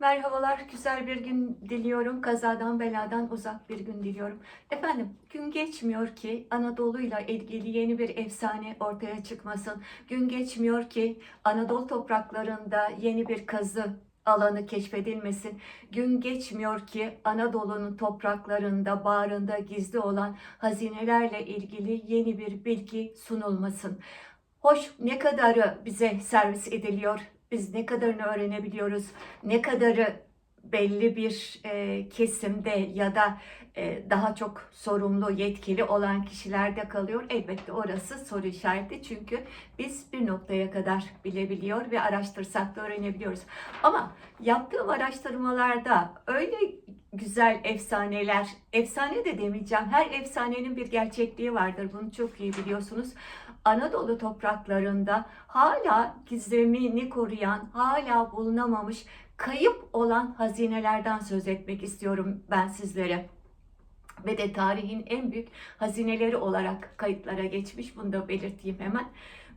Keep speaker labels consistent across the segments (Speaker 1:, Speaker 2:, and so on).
Speaker 1: Merhabalar, güzel bir gün diliyorum. Kazadan beladan uzak bir gün diliyorum. Efendim, gün geçmiyor ki Anadolu'yla ilgili yeni bir efsane ortaya çıkmasın. Gün geçmiyor ki Anadolu topraklarında yeni bir kazı alanı keşfedilmesin. Gün geçmiyor ki Anadolu'nun topraklarında, bağrında gizli olan hazinelerle ilgili yeni bir bilgi sunulmasın. Hoş ne kadarı bize servis ediliyor, biz ne kadarını öğrenebiliyoruz, ne kadarı belli bir e, kesimde ya da e, daha çok sorumlu, yetkili olan kişilerde kalıyor. Elbette orası soru işareti çünkü biz bir noktaya kadar bilebiliyor ve araştırsak da öğrenebiliyoruz. Ama yaptığım araştırmalarda öyle güzel efsaneler, efsane de demeyeceğim, her efsanenin bir gerçekliği vardır. Bunu çok iyi biliyorsunuz. Anadolu topraklarında hala gizemini koruyan, hala bulunamamış, kayıp olan hazinelerden söz etmek istiyorum ben sizlere. Ve de tarihin en büyük hazineleri olarak kayıtlara geçmiş. Bunu da belirteyim hemen.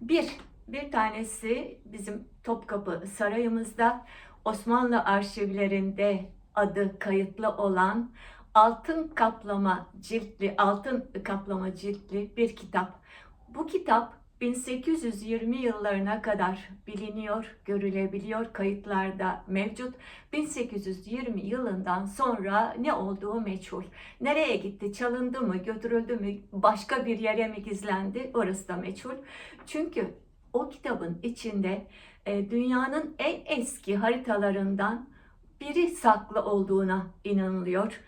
Speaker 1: Bir, bir tanesi bizim Topkapı Sarayımızda Osmanlı arşivlerinde adı kayıtlı olan altın kaplama ciltli, altın kaplama ciltli bir kitap. Bu kitap 1820 yıllarına kadar biliniyor, görülebiliyor, kayıtlarda mevcut. 1820 yılından sonra ne olduğu meçhul. Nereye gitti, çalındı mı, götürüldü mü, başka bir yere mi gizlendi orası da meçhul. Çünkü o kitabın içinde e, dünyanın en eski haritalarından biri saklı olduğuna inanılıyor.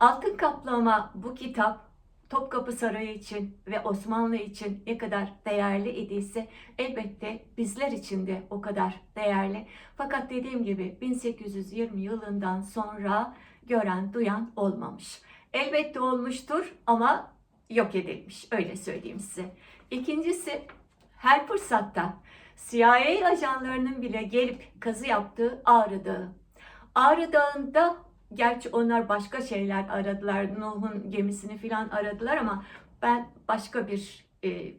Speaker 1: Altın kaplama bu kitap Topkapı Sarayı için ve Osmanlı için ne kadar değerli idiyse elbette bizler için de o kadar değerli. Fakat dediğim gibi 1820 yılından sonra gören duyan olmamış. Elbette olmuştur ama yok edilmiş öyle söyleyeyim size. İkincisi her fırsatta CIA ajanlarının bile gelip kazı yaptığı Ağrı Dağı. Ağrı Dağı'nda Gerçi onlar başka şeyler aradılar. Nuh'un gemisini filan aradılar ama ben başka bir e,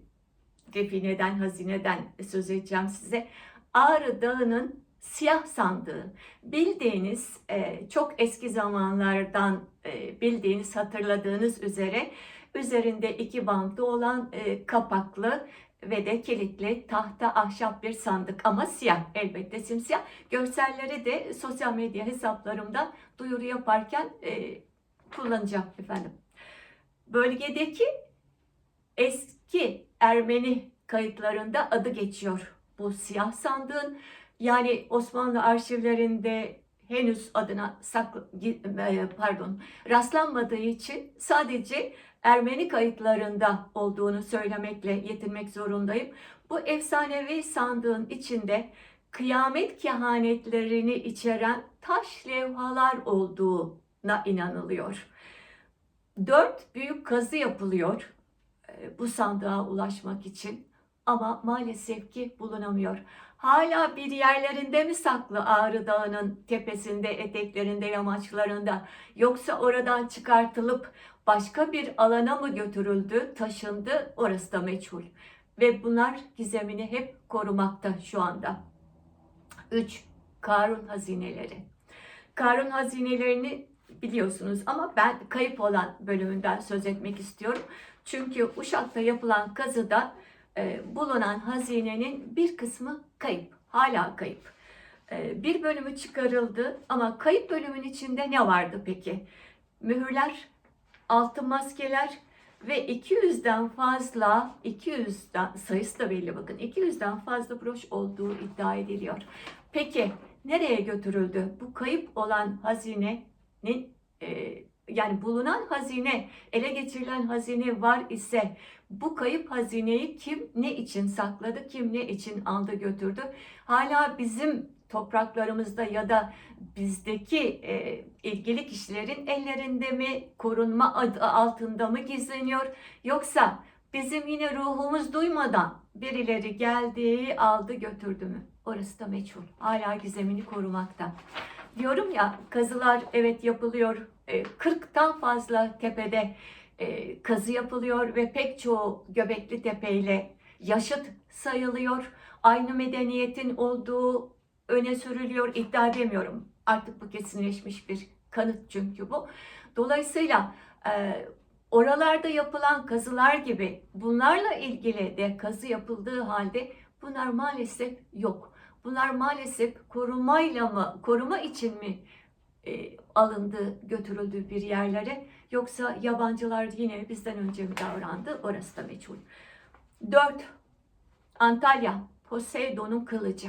Speaker 1: defineden, hazineden söz edeceğim size. Ağrı Dağı'nın siyah sandığı. Bildiğiniz e, çok eski zamanlardan e, bildiğiniz, hatırladığınız üzere üzerinde iki bantı olan e, kapaklı ve de kilitli tahta ahşap bir sandık ama siyah elbette simsiyah. Görselleri de sosyal medya hesaplarımdan duyuru yaparken e, kullanacağım efendim. Bölgedeki eski Ermeni kayıtlarında adı geçiyor bu siyah sandığın. Yani Osmanlı arşivlerinde henüz adına saklı, e, pardon rastlanmadığı için sadece Ermeni kayıtlarında olduğunu söylemekle yetinmek zorundayım. Bu efsanevi sandığın içinde kıyamet kehanetlerini içeren taş levhalar olduğuna inanılıyor. Dört büyük kazı yapılıyor e, bu sandığa ulaşmak için ama maalesef ki bulunamıyor. Hala bir yerlerinde mi saklı Ağrı Dağı'nın tepesinde, eteklerinde, yamaçlarında yoksa oradan çıkartılıp başka bir alana mı götürüldü, taşındı orası da meçhul. Ve bunlar gizemini hep korumakta şu anda. 3. Karun hazineleri. Karun hazinelerini biliyorsunuz ama ben kayıp olan bölümünden söz etmek istiyorum. Çünkü Uşak'ta yapılan kazıda e, bulunan hazinenin bir kısmı kayıp. Hala kayıp. E, bir bölümü çıkarıldı ama kayıp bölümün içinde ne vardı peki? Mühürler, altın maskeler ve 200'den fazla 200'den sayısı da belli bakın 200'den fazla broş olduğu iddia ediliyor. Peki nereye götürüldü? Bu kayıp olan hazinenin e, yani bulunan hazine, ele geçirilen hazine var ise bu kayıp hazineyi kim ne için sakladı, kim ne için aldı götürdü? Hala bizim topraklarımızda ya da bizdeki e, ilgili kişilerin ellerinde mi, korunma adı altında mı gizleniyor? Yoksa bizim yine ruhumuz duymadan birileri geldi, aldı, götürdü mü? Orası da meçhul. Hala gizemini korumakta. Diyorum ya kazılar evet yapılıyor. 40'tan fazla tepede e, kazı yapılıyor ve pek çoğu Göbekli Tepe ile yaşıt sayılıyor. Aynı medeniyetin olduğu öne sürülüyor. iddia edemiyorum. Artık bu kesinleşmiş bir kanıt çünkü bu. Dolayısıyla e, oralarda yapılan kazılar gibi bunlarla ilgili de kazı yapıldığı halde bunlar maalesef yok. Bunlar maalesef korumayla mı, koruma için mi e, alındı, götürüldü bir yerlere yoksa yabancılar yine bizden önce mi davrandı orası da meçhul. 4. Antalya, Poseidon'un kılıcı.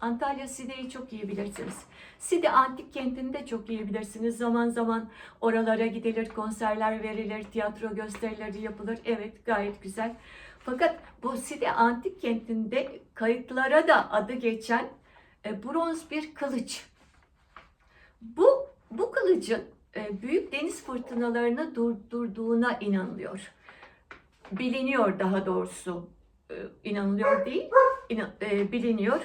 Speaker 1: Antalya Side'yi çok iyi bilirsiniz. Side antik kentini de çok iyi bilirsiniz. Zaman zaman oralara gidilir, konserler verilir, tiyatro gösterileri yapılır. Evet gayet güzel. Fakat bu Side antik kentinde kayıtlara da adı geçen e, bronz bir kılıç. Bu bu kılıcın e, büyük deniz fırtınalarını durdurduğuna inanılıyor. Biliniyor daha doğrusu. E, inanılıyor değil, inan- e, biliniyor.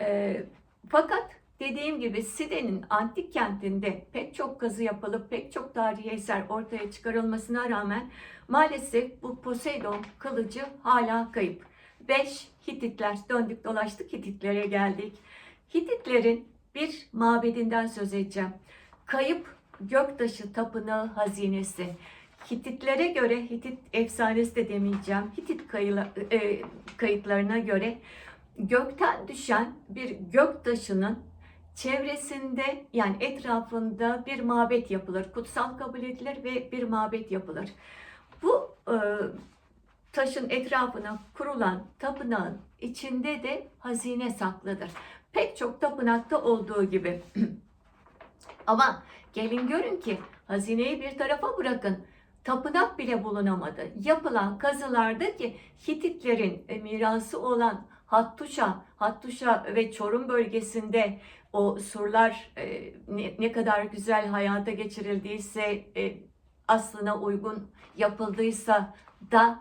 Speaker 1: E, fakat dediğim gibi Side'nin antik kentinde pek çok kazı yapılıp pek çok tarihi eser ortaya çıkarılmasına rağmen maalesef bu Poseidon kılıcı hala kayıp. 5. Hititler. Döndük dolaştık Hititlere geldik. Hititlerin bir mabedinden söz edeceğim. Kayıp Göktaşı Tapınağı hazinesi. Hititlere göre, Hitit efsanesi de demeyeceğim, Hitit kayıla, e, kayıtlarına göre gökten düşen bir göktaşının çevresinde yani etrafında bir mabet yapılır. Kutsal kabul edilir ve bir mabet yapılır. Bu e, taşın etrafına kurulan tapınağın içinde de hazine saklıdır. Pek çok tapınakta olduğu gibi. Ama gelin görün ki hazineyi bir tarafa bırakın. Tapınak bile bulunamadı. Yapılan kazılarda ki Hititlerin e, mirası olan Hattuşa, Hattuşa ve Çorum bölgesinde o surlar e, ne, ne kadar güzel hayata geçirildiyse, e, aslına uygun yapıldıysa da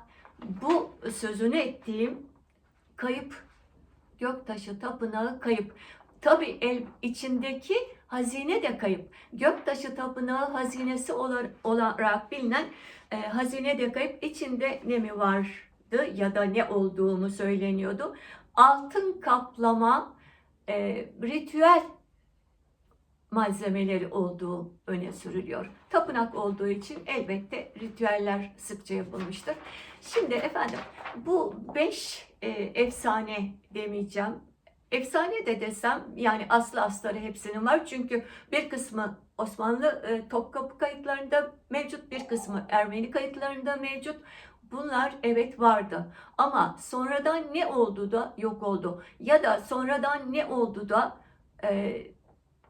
Speaker 1: bu sözünü ettiğim kayıp Göktaşı Tapınağı kayıp. Tabi el içindeki hazine de kayıp. Göktaşı Tapınağı hazinesi olar- olarak bilinen e, hazine de kayıp. İçinde ne mi vardı ya da ne olduğunu söyleniyordu. Altın kaplama e, ritüel malzemeleri olduğu öne sürülüyor. Tapınak olduğu için elbette ritüeller sıkça yapılmıştır. Şimdi efendim bu beş e, efsane demeyeceğim. Efsane de desem yani aslı astarı hepsinin var. Çünkü bir kısmı Osmanlı e, Topkapı kayıtlarında mevcut, bir kısmı Ermeni kayıtlarında mevcut. Bunlar evet vardı ama sonradan ne oldu da yok oldu ya da sonradan ne oldu da e,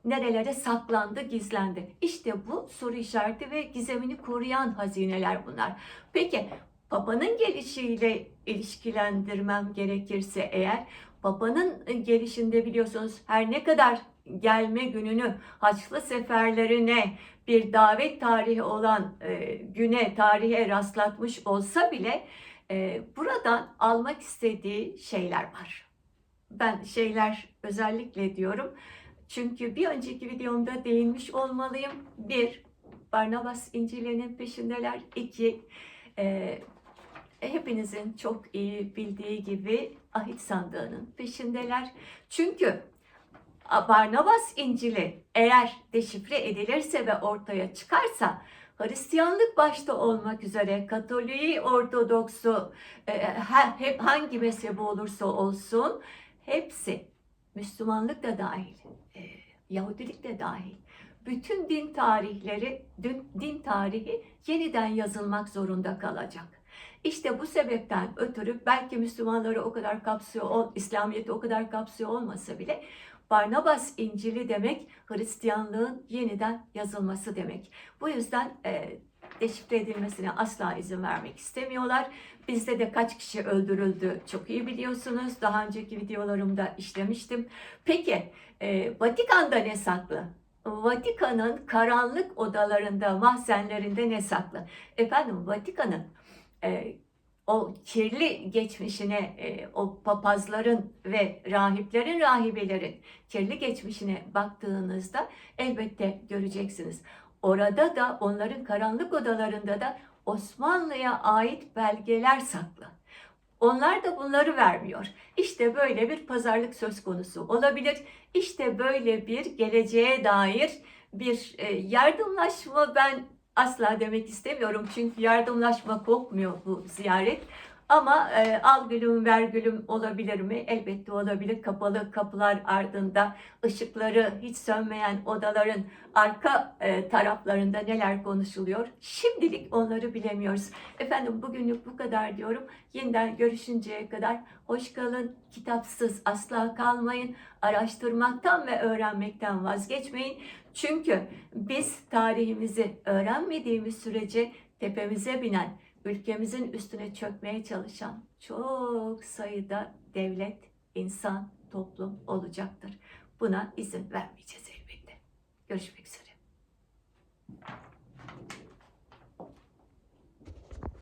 Speaker 1: nerelere saklandı, gizlendi. İşte bu soru işareti ve gizemini koruyan hazineler bunlar. Peki Papa'nın gelişiyle ilişkilendirmem gerekirse eğer Papa'nın gelişinde biliyorsunuz her ne kadar gelme gününü Haçlı seferlerine bir davet tarihi olan e, güne, tarihe rastlatmış olsa bile e, buradan almak istediği şeyler var. Ben şeyler özellikle diyorum. Çünkü bir önceki videomda değinmiş olmalıyım. Bir, Barnabas İncil'inin peşindeler. İki, e, hepinizin çok iyi bildiği gibi ahit sandığının peşindeler. Çünkü Barnabas İncil'i eğer deşifre edilirse ve ortaya çıkarsa Hristiyanlık başta olmak üzere Katoliği, Ortodoksu, e, ha- hep hangi mezhebi olursa olsun hepsi Müslümanlık da dahil, e, Yahudilik de dahil. Bütün din tarihleri, din tarihi yeniden yazılmak zorunda kalacak. İşte bu sebepten ötürü belki Müslümanları o kadar kapsıyor, İslamiyet'i o kadar kapsıyor olmasa bile Barnabas İncil'i demek Hristiyanlığın yeniden yazılması demek. Bu yüzden e, deşifre edilmesine asla izin vermek istemiyorlar. Bizde de kaç kişi öldürüldü çok iyi biliyorsunuz. Daha önceki videolarımda işlemiştim. Peki e, Vatikan'da ne saklı? Vatikan'ın karanlık odalarında, mahzenlerinde ne saklı? Efendim Vatikan'ın e, o kirli geçmişine, e, o papazların ve rahiplerin, rahibelerin kirli geçmişine baktığınızda elbette göreceksiniz. Orada da onların karanlık odalarında da Osmanlı'ya ait belgeler saklı. Onlar da bunları vermiyor. İşte böyle bir pazarlık söz konusu olabilir. İşte böyle bir geleceğe dair bir e, yardımlaşma ben asla demek istemiyorum. Çünkü yardımlaşma kokmuyor bu ziyaret. Ama e, al gülüm ver gülüm olabilir mi? Elbette olabilir. Kapalı kapılar ardında ışıkları hiç sönmeyen odaların arka e, taraflarında neler konuşuluyor? Şimdilik onları bilemiyoruz. Efendim bugünlük bu kadar diyorum. Yeniden görüşünceye kadar hoş kalın. Kitapsız asla kalmayın. Araştırmaktan ve öğrenmekten vazgeçmeyin. Çünkü biz tarihimizi öğrenmediğimiz sürece tepemize binen, ülkemizin üstüne çökmeye çalışan çok sayıda devlet, insan, toplum olacaktır. Buna izin vermeyeceğiz elbette. Görüşmek üzere.